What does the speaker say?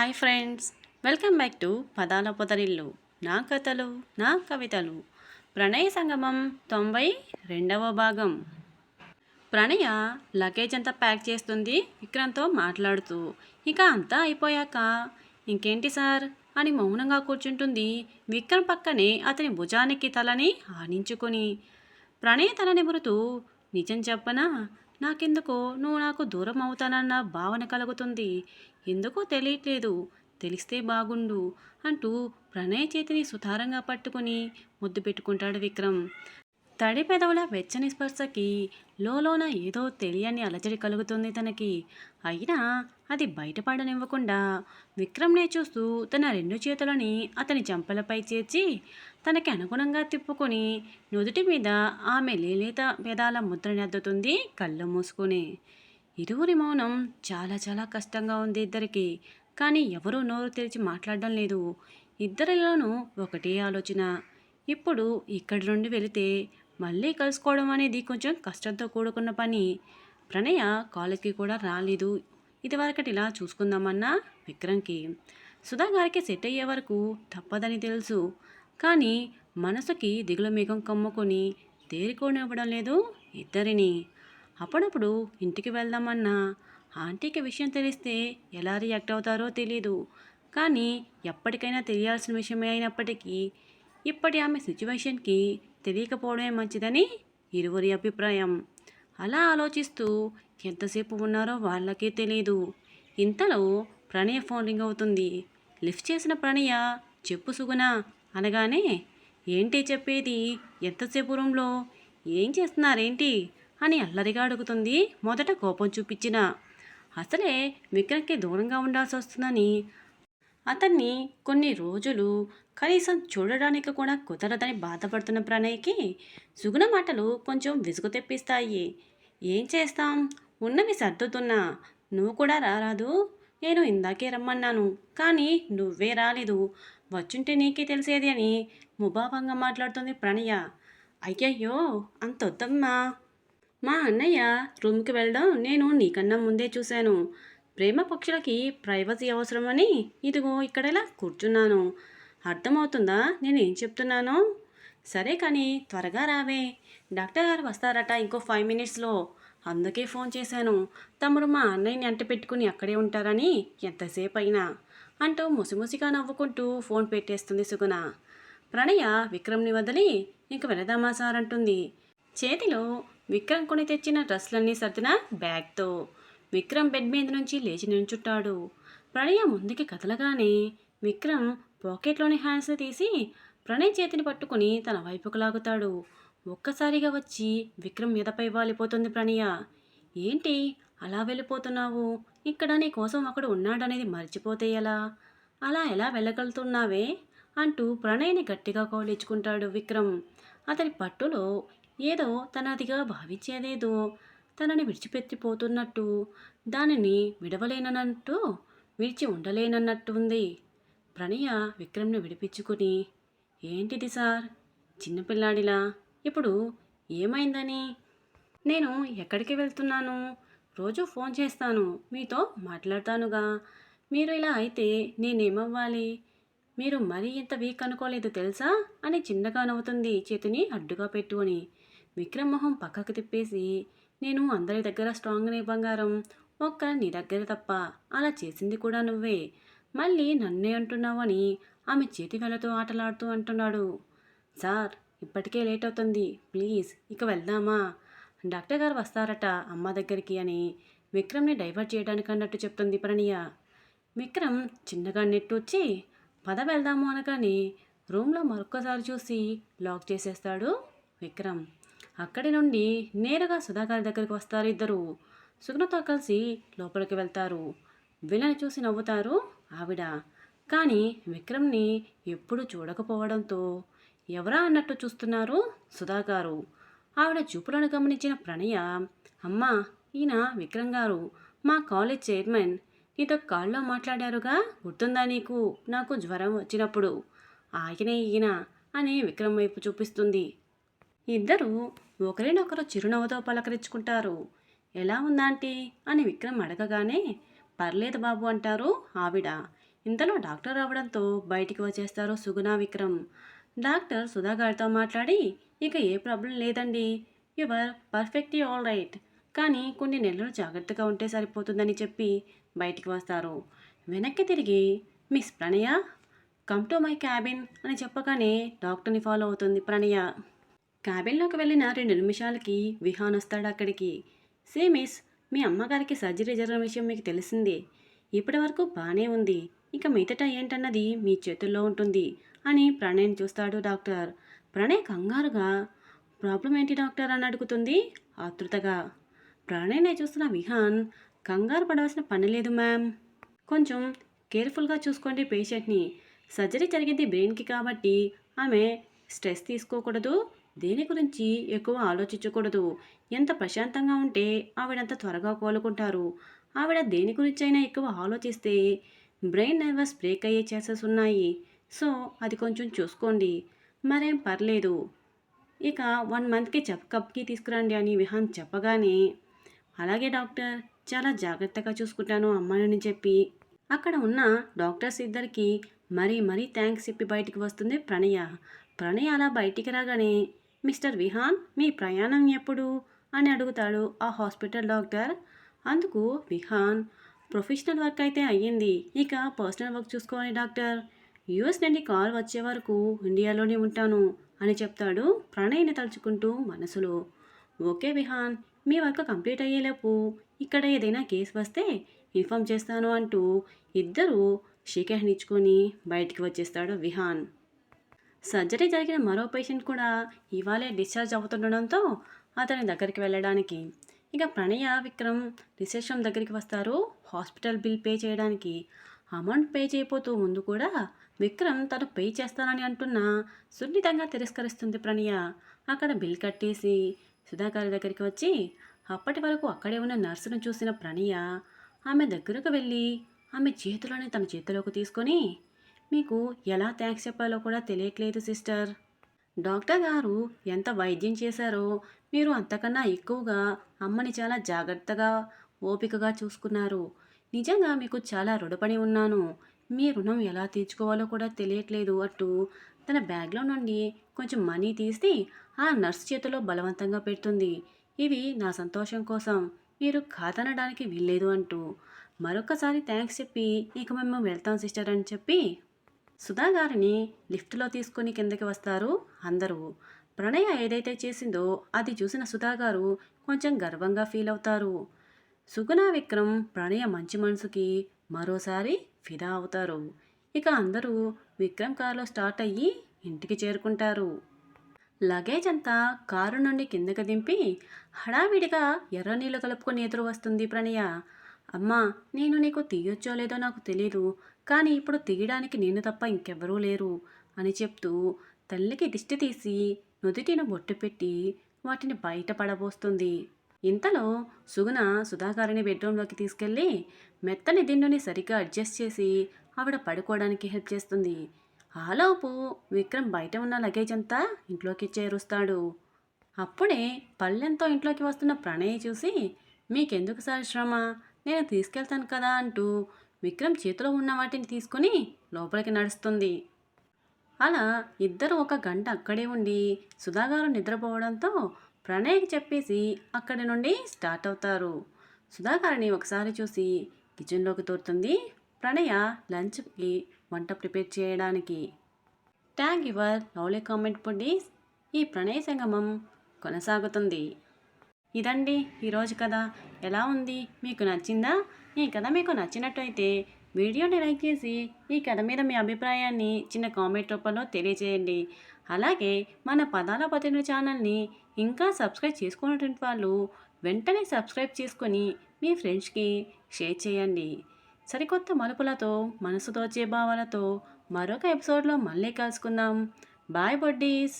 Hi friends welcome back to పదాల పొదరిల్లు. నా కథలు నా కవితలు. ప్రణయ సంగమం తొంభై రెండవ భాగం. ప్రణయ లగేజ్ అంతా ప్యాక్ చేస్తుంది విక్రమ్తో మాట్లాడుతూ ఇక అంతా అయిపోయాక ఇంకేంటి సార్? అని మౌనంగా కూర్చుంటుంది విక్రమ్ పక్కనే అతని భుజానికి తలని ఆనించుకొని. ప్రణయ తల నిబురుతూ నిజం చెప్పనా? నాకెందుకో నువ్వు నాకు దూరం అవుతానన్న భావన కలుగుతుంది. ఎందుకో తెలియట్లేదు. తెలిస్తే బాగుండు అంటూ ప్రణయ్ చేతిని సుతారంగా పట్టుకుని ముద్దు పెట్టుకుంటాడు విక్రమ్. తడి పెదవుల వెచ్చని స్పర్శకి లోలోన ఏదో తెలియని అలజడి కలుగుతుంది తనకి. అయినా అది బయటపడనివ్వకుండా విక్రమ్నే చూస్తూ తన రెండు చేతులని అతని చెంపలపై చేర్చి తనకి అనుగుణంగా తిప్పుకొని నుదుటి మీద ఆమె లేలేత పేదాల ముద్రనెద్దుతుంది కళ్ళు మూసుకొని. ఇరువురి మౌనం చాలా చాలా కష్టంగా ఉంది ఇద్దరికి కానీ ఎవరూ నోరు తెరిచి మాట్లాడడం లేదు. ఇద్దరిలోనూ ఒకటే ఆలోచన. ఇప్పుడు ఇక్కడి నుండి వెళితే మళ్ళీ కలుసుకోవడం అనేది కొంచెం కష్టంతో కూడుకున్న పని. ప్రణయ కాలేజ్కి కూడా రాలేదు. ఇదివరకటిలా చూసుకుందామన్నా విక్రమ్కి. సుధా గారికి సెట్ అయ్యే వరకు తప్పదని తెలుసు. కానీ మనసుకి దిగుల మేఘం కమ్ముకొని తేరుకోనివ్వడం లేదు ఇద్దరిని. అప్పుడప్పుడు ఇంటికి వెళ్దామన్నా ఆంటీకి విషయం తెలిస్తే ఎలా రియాక్ట్ అవుతారో తెలీదు. కానీ ఎప్పటికైనా తెలియాల్సిన విషయమే అయినప్పటికీ ఇప్పటి ఆమె సిచ్యువేషన్కి తెలియకపోవడమే మంచిదని ఇరువురి అభిప్రాయం. అలా ఆలోచిస్తూ ఎంతసేపు ఉన్నారో వాళ్ళకే తెలియదు ఇంతలో ప్రణయ ఫోన్ రింగ్ అవుతుంది. లిఫ్ట్ చేసిన ప్రణయ చెప్పు సుగుణ అనగానే ఏంటి చెప్పేది? ఎంతసేపు రూమ్లో? ఏం చేస్తున్నారేంటి? అని అల్లరిగా అడుగుతుంది మొదట కోపం చూపించిన. అసలే విక్రమ్కి దూరంగా ఉండాల్సి వస్తుందని అతన్ని కొన్ని రోజులు కనీసం చూడడానికి కూడా కుదరదని బాధపడుతున్న ప్రణయ్కి సుగుణ మాటలు కొంచెం విసుగు తెప్పిస్తాయి. ఏం చేస్తాం? ఉన్నవి సర్దుతున్నా. నువ్వు కూడా రారాదు. నేను ఇందాకే రమ్మన్నాను. కానీ నువ్వే రాలేదు. వచ్చుంటే నీకే తెలిసేది అని ముభావంగా మాట్లాడుతుంది ప్రణయ అయ్యయ్యో! అంతొద్దమ్మా. మా అన్నయ్య రూమ్కి వెళ్ళడం నేను నీకన్నా ముందే చూశాను. ప్రేమ పక్షులకి ప్రైవసీ అవసరమని ఇదిగో ఇక్కడ ఇలా కూర్చున్నాను. అర్థమవుతుందా? నేను ఏం చెప్తున్నానో? సరే కానీ త్వరగా రావే. డాక్టర్ గారు వస్తారట ఇంకో ఫైవ్ మినిట్స్లో. అందుకే ఫోన్ చేశాను. తమరు మా అన్నయ్యని అంట పెట్టుకుని అక్కడే ఉంటారని ఎంతసేపు అయినా అంటూ ముసిముసిగా నవ్వుకుంటూ ఫోన్ పెట్టేస్తుంది సుగుణ. ప్రణయ విక్రమ్ని వదిలి ఇంక వెళదామా సార్ అంటుంది. చేతిలో విక్రమ్ కొని తెచ్చిన డ్రెస్లన్నీ సర్దిన బ్యాగ్తో విక్రమ్ బెడ్ మీద నుంచి లేచి నించుంటాడు ప్రణయ ముందుకి కదలగానే విక్రమ్ పాకెట్లోని హ్యాండ్స్ తీసి ప్రణయ్ చేతిని పట్టుకుని తన వైపుకు లాగుతాడు. ఒక్కసారిగా వచ్చి విక్రమ్ మీదపై వాలిపోతుంది ప్రణయ. ఏంటి? అలా వెళ్ళిపోతున్నావు? ఇక్కడ నీ కోసం ఒకడు ఉన్నాడనేది మర్చిపోతే ఎలా? అలా ఎలా వెళ్ళగలుగుతున్నావే? అంటూ ప్రణయ్ని గట్టిగా కౌలించుకుంటాడు విక్రమ్. అతని పట్టులో ఏదో తనదిగా భావించేదేదో తనని విడిచిపెట్టిపోతున్నట్టు దానిని విడవలేనన్నట్టు విడిచి ఉండలేనన్నట్టు ఉంది ప్రణయ విక్రమ్ని విడిపించుకుని ఏంటిది సార్? చిన్నపిల్లాడిలా ఇప్పుడు ఏమైందని? నేను ఎక్కడికి వెళ్తున్నాను? రోజు ఫోన్ చేస్తాను. మీతో మాట్లాడతానుగా. మీరు ఇలా అయితే నేనేమవ్వాలి? మీరు మరీ ఇంత వీక్ అనుకోలేదు తెలుసా? అని చిన్నగా నవ్వుతుంది చేతిని అడ్డుగా పెట్టుకొని. విక్రమ్ మొహం పక్కకు తిప్పేసి నేను అందరి దగ్గర స్ట్రాంగ్ అనే బంగారం ఒక్క నీ దగ్గర తప్ప అలా చేసింది కూడా నువ్వే. మళ్ళీ నన్నే అంటున్నావని ఆమె చేతి వేలతో ఆటలాడుతూ అంటున్నాడు. సార్ ఇప్పటికే లేట్ అవుతుంది. ప్లీజ్ ఇక వెళ్దామా? డాక్టర్ గారు వస్తారట అమ్మ దగ్గరికి అని. విక్రమ్ని డైవర్ట్ చేయడానికి అన్నట్టు చెప్తుంది ప్రణయ. విక్రమ్ చిన్నగా నెట్టొచ్చి పద వెళ్దాము అనగానే రూమ్లో మరొక్కసారి చూసి లాక్ చేసేస్తాడు విక్రమ్. అక్కడి నుండి నేరుగా సుధాకర్ దగ్గరికి వస్తారు ఇద్దరు. సుగుణతో కలిసి లోపలికి వెళ్తారు. వీళ్ళని చూసి నవ్వుతారు ఆవిడ. కానీ విక్రమ్ని ఎప్పుడు చూడకపోవడంతో ఎవరా అన్నట్టు చూస్తున్నారు సుధాకారు. ఆవిడ చూపులను గమనించిన ప్రణయ అమ్మా ఈయన విక్రమ్ గారు మా కాలేజ్ చైర్మన్. నీతో కాల్లో మాట్లాడారుగా గుర్తుందా నీకు? నాకు జ్వరం వచ్చినప్పుడు. ఆయనే ఈయన అని విక్రమ్ వైపు చూపిస్తుంది. ఇద్దరూ ఒకరినొకరు చిరునవ్వుతో పలకరించుకుంటారు. ఎలా ఉందాంటీ? అని విక్రమ్ అడగగానే పర్లేదు బాబు అంటారు ఆవిడ. ఇంతలో డాక్టర్ రావడంతో బయటికి వచ్చేస్తారు సుగుణ విక్రమ్. డాక్టర్ సుధా గారితో మాట్లాడి ఇక ఏ ప్రాబ్లం లేదండి. Your perfectly all right. కానీ కొన్ని నెలలు జాగ్రత్తగా ఉంటే సరిపోతుందని చెప్పి బయటికి వస్తారు. వెనక్కి తిరిగి miss Pranaya come to my cabin అని చెప్పగానే డాక్టర్ని ఫాలో అవుతుంది ప్రణయ. క్యాబిన్లోకి వెళ్ళిన రెండు నిమిషాలకి విహాన్ వస్తాడు అక్కడికి. సేమిస్ మీ అమ్మగారికి సర్జరీ జరిగిన విషయం మీకు తెలిసిందే. ఇప్పటి వరకు బాగానే ఉంది. ఇక మిగతట ఏంటన్నది మీ చేతుల్లో ఉంటుంది అని ప్రణయ్ని చూస్తాడు డాక్టర్. ప్రణయ్ కంగారుగా ప్రాబ్లం ఏంటి డాక్టర్? అని అడుగుతుంది ఆతృతగా. ప్రణయ్నే చూస్తున్న విహాన్ కంగారు పడవలసిన పని లేదు మ్యామ్. కొంచెం కేర్ఫుల్గా చూసుకోండి పేషెంట్ని. సర్జరీ జరిగింది బ్రెయిన్కి కాబట్టి ఆమె స్ట్రెస్ తీసుకోకూడదు. దేని గురించి ఎక్కువ ఆలోచించకూడదు. ఎంత ప్రశాంతంగా ఉంటే ఆవిడంత త్వరగా కోలుకుంటారు. ఆవిడ దేని గురించి అయినా ఎక్కువ ఆలోచిస్తే బ్రెయిన్ నర్వస్ బ్రేక్ అయ్యే ఛాన్సెస్ ఉన్నాయి. సో అది కొంచెం చూసుకోండి. మరేం పర్లేదు. ఇక వన్ మంత్కి చెకప్కి తీసుకురండి అని విహాన్ చెప్పగానే అలాగే డాక్టర్ చాలా జాగ్రత్తగా చూసుకుంటాను అమ్మాయిని చెప్పి అక్కడ ఉన్న డాక్టర్స్ ఇద్దరికి మరీ మరీ థ్యాంక్స్ చెప్పి బయటికి వస్తుంది ప్రణయ. ప్రణయ అలా బయటికి రాగానే మిస్టర్ విహాన్ మీ ప్రయాణం ఎప్పుడు? అని అడుగుతాడు ఆ హాస్పిటల్ డాక్టర్. అందుకు విహాన్ ప్రొఫెషనల్ వర్క్ అయితే అయ్యింది. ఇక పర్సనల్ వర్క్ చూసుకోవాలి డాక్టర్. యుఎస్ నుండి కాల్ వచ్చే వరకు ఇండియాలోనే ఉంటాను అని చెప్తాడు ప్రణయ్ని తలుచుకుంటూ మనసులో. ఓకే విహాన్ మీ వర్క్ కంప్లీట్ అయ్యేలోపు ఇక్కడ ఏదైనా కేసు వస్తే ఇన్ఫామ్ చేస్తాను అంటూ ఇద్దరూ షికెహ్ని ఇచ్చుకొని బయటికి వచ్చేస్తాడు విహాన్. సర్జరీ జరిగిన మరో పేషెంట్ కూడా ఇవాళే డిశ్చార్జ్ అవుతుండడంతో అతని దగ్గరికి వెళ్ళడానికి. ఇక ప్రణయ విక్రమ్ రిసెప్షన్ దగ్గరికి వస్తారు హాస్పిటల్ బిల్ పే చేయడానికి. అమౌంట్ పే చేయబోతూ ముందు కూడా విక్రమ్ తను పే చేస్తానని అంటున్నా సున్నితంగా తిరస్కరిస్తుంది ప్రణయ. అక్కడ బిల్ కట్టేసి సుధాకర్ దగ్గరికి వచ్చి అప్పటి వరకు అక్కడే ఉన్న నర్సును చూసిన ప్రణయ ఆమె దగ్గరకు వెళ్ళి ఆమె చేతులని తన చేతిలోకి తీసుకొని మీకు ఎలా థ్యాంక్స్ చెప్పాలో కూడా తెలియట్లేదు సిస్టర్. డాక్టర్ గారు ఎంత వైద్యం చేశారో మీరు అంతకన్నా ఎక్కువగా అమ్మని చాలా జాగ్రత్తగా ఓపికగా చూసుకున్నారు. నిజంగా మీకు చాలా రుణపడి ఉన్నాను. మీ రుణం ఎలా తీర్చుకోవాలో కూడా తెలియట్లేదు అంటూ తన బ్యాగ్లో నుండి కొంచెం మనీ తీసి ఆ నర్స్ చేతిలో బలవంతంగా పెడుతుంది. ఇవి నా సంతోషం కోసం. మీరు కాదనడానికి వీల్లేదు అంటూ మరొకసారి థ్యాంక్స్ చెప్పి ఇక మేము వెళ్తాం సిస్టర్ అని చెప్పి సుధా గారిని లిఫ్ట్లో తీసుకొని కిందకి వస్తారు అందరూ. ప్రణయ ఏదైతే చేసిందో అది చూసిన సుధా గారు కొంచెం గర్వంగా ఫీల్ అవుతారు. సుగుణ విక్రమ్ ప్రణయ మంచి మనసుకి మరోసారి ఫిదా అవుతారు. ఇక అందరూ విక్రమ్ కారులో స్టార్ట్ అయ్యి ఇంటికి చేరుకుంటారు. లగేజ్ అంతా కారు నుండి కిందకి దింపి హడావిడిగా ఎర్ర నీళ్ళు కలుపుకొని ఎదురు వస్తుంది ప్రణయ. అమ్మా నేను నీకు తీయొచ్చో లేదో నాకు తెలీదు కానీ ఇప్పుడు తీయడానికి నేను తప్ప ఇంకెవ్వరూ లేరు అని చెప్తూ తల్లికి దిష్టి తీసి నుదుటిన బొట్టు పెట్టి వాటిని బయట పడబోస్తుంది. ఇంతలో సుగుణ సుధాకారిని బెడ్రూమ్లోకి తీసుకెళ్ళి మెత్తని దిండుని సరిగ్గా అడ్జస్ట్ చేసి ఆవిడ పడుకోవడానికి హెల్ప్ చేస్తుంది. ఆలోపు విక్రమ్ బయట ఉన్న లగేజ్ అంతా ఇంట్లోకి చేరుస్తాడు. అప్పుడే పల్లెంతో ఇంట్లోకి వస్తున్న ప్రణయ్ చూసి మీకెందుకు సార్ శ్రమ? నేను తీసుకెళ్తాను కదా అంటూ విక్రమ్ చేతిలో ఉన్న వాటిని తీసుకొని లోపలికి నడుస్తుంది. అలా ఇద్దరు ఒక గంట అక్కడే ఉండి సుధాగారు నిద్రపోవడంతో ప్రణయ్కి చెప్పేసి అక్కడి నుండి స్టార్ట్ అవుతారు. సుధాగారిని ఒకసారి చూసి కిచెన్లోకి తోరుతుంది ప్రణయ లంచ్కి వంట ప్రిపేర్ చేయడానికి. Tag your lovely comment buddies ఈ ప్రణయ సంగమం కొనసాగుతుంది. ఇదండి ఈరోజు కథ. ఎలా ఉంది? మీకు నచ్చిందా? ఈ కథ మీకు నచ్చినట్టయితే వీడియోని లైక్ చేసి ఈ కథ మీద మీ అభిప్రాయాన్ని చిన్న కామెంట్ రూపంలో తెలియజేయండి. అలాగే మన పదాల పతిని ఛానల్ని ఇంకా సబ్స్క్రైబ్ చేసుకున్నటువంటి వాళ్ళు వెంటనే సబ్స్క్రైబ్ చేసుకొని మీ ఫ్రెండ్స్కి షేర్ చేయండి. సరికొత్త మలుపులతో మనసు తోచే భావాలతో మరొక ఎపిసోడ్లో మళ్ళీ కలుసుకుందాం. Bye buddies!